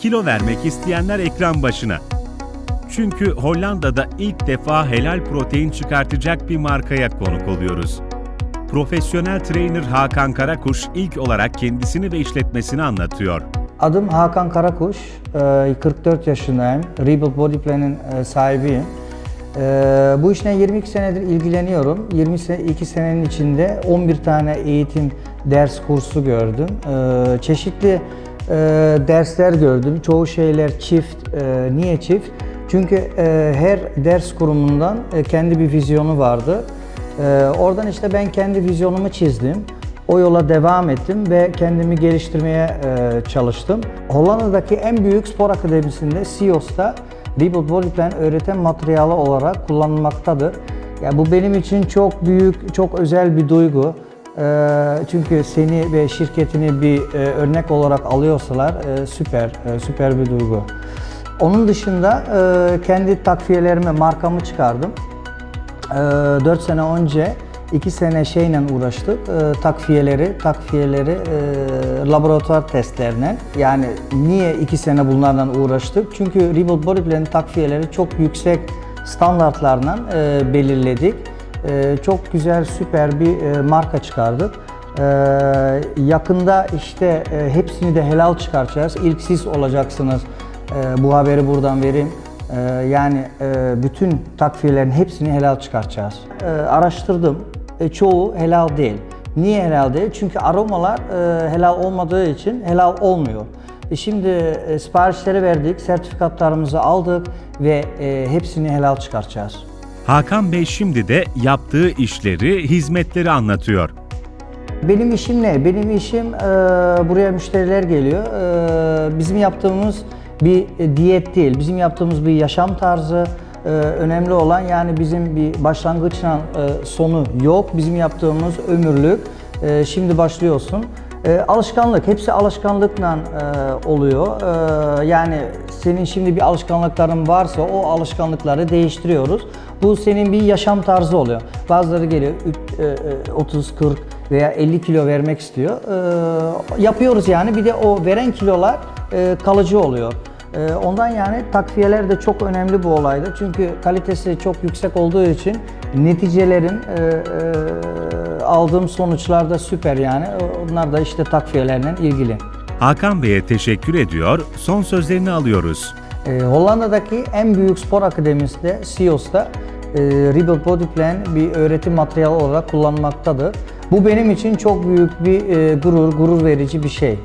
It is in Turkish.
Kilo vermek isteyenler ekran başına. Çünkü Hollanda'da ilk defa helal protein çıkartacak bir markaya konuk oluyoruz. Profesyonel trainer Hakan Karakuş ilk olarak kendisini ve işletmesini anlatıyor. Adım Hakan Karakuş, e, 44 yaşındayım. Rebuild Body Plan'in e, sahibiyim. E, Bu işle 22 senedir ilgileniyorum. 22 senenin içinde 11 tane eğitim ders kursu gördüm. E, Çeşitli e, dersler gördüm. Çoğu şeyler çift. E, Niye çift? Çünkü e, her ders kurumundan e, kendi bir vizyonu vardı. E, Oradan işte ben kendi vizyonumu çizdim. O yola devam ettim ve kendimi geliştirmeye e, çalıştım. Hollanda'daki en büyük spor akademisinde CIOS'ta Rebuild Body Plan öğreten materyali olarak kullanılmaktadır. Ya bu benim için çok büyük, çok özel bir duygu. E, çünkü seni ve şirketini bir e, örnek olarak alıyorsalar e, süper, e, süper bir duygu. Onun dışında kendi takviyelerime markamı çıkardım. 4 sene önce 2 sene şeyle uğraştık. Takviyeleri, takviyeleri laboratuvar testlerine. Yani niye 2 sene bunlarla uğraştık? Çünkü Rebuild Body Plan'in takviyeleri çok yüksek standartlarla belirledik. E, çok güzel, süper bir e, marka çıkardık. E, yakında işte e, hepsini de helal çıkartacağız. İlk siz olacaksınız. E, bu haberi buradan vereyim. Ee, yani e, bütün takviyelerin hepsini helal çıkartacağız. Ee, araştırdım. E, çoğu helal değil. Niye helal değil? Çünkü aromalar e, helal olmadığı için helal olmuyor. E, şimdi e, siparişleri verdik, sertifikatlarımızı aldık ve e, hepsini helal çıkartacağız. Hakan Bey şimdi de yaptığı işleri, hizmetleri anlatıyor. Benim işim ne? Benim işim e, buraya müşteriler geliyor. E, bizim yaptığımız bir diyet değil, bizim yaptığımız bir yaşam tarzı. E, önemli olan yani bizim bir başlangıçla e, sonu yok. Bizim yaptığımız ömürlük. E, şimdi başlıyorsun. E, alışkanlık, hepsi alışkanlıkla e, oluyor. E, yani senin şimdi bir alışkanlıkların varsa o alışkanlıkları değiştiriyoruz. Bu senin bir yaşam tarzı oluyor. Bazıları geliyor üç- e, e, 30, 40 veya 50 kilo vermek istiyor. E, yapıyoruz yani. Bir de o veren kilolar e, kalıcı oluyor. E, ondan yani takviyeler de çok önemli bu olayda. Çünkü kalitesi çok yüksek olduğu için neticelerin e, e, aldığım sonuçlar da süper yani. Onlar da işte takviyelerle ilgili. Hakan Bey'e teşekkür ediyor, son sözlerini alıyoruz. E, Hollanda'daki en büyük spor akademisi de CIOS'ta e, Rebuild Body Plan bir öğretim materyali olarak kullanmaktadır. Bu benim için çok büyük bir e, gurur, gurur verici bir şey.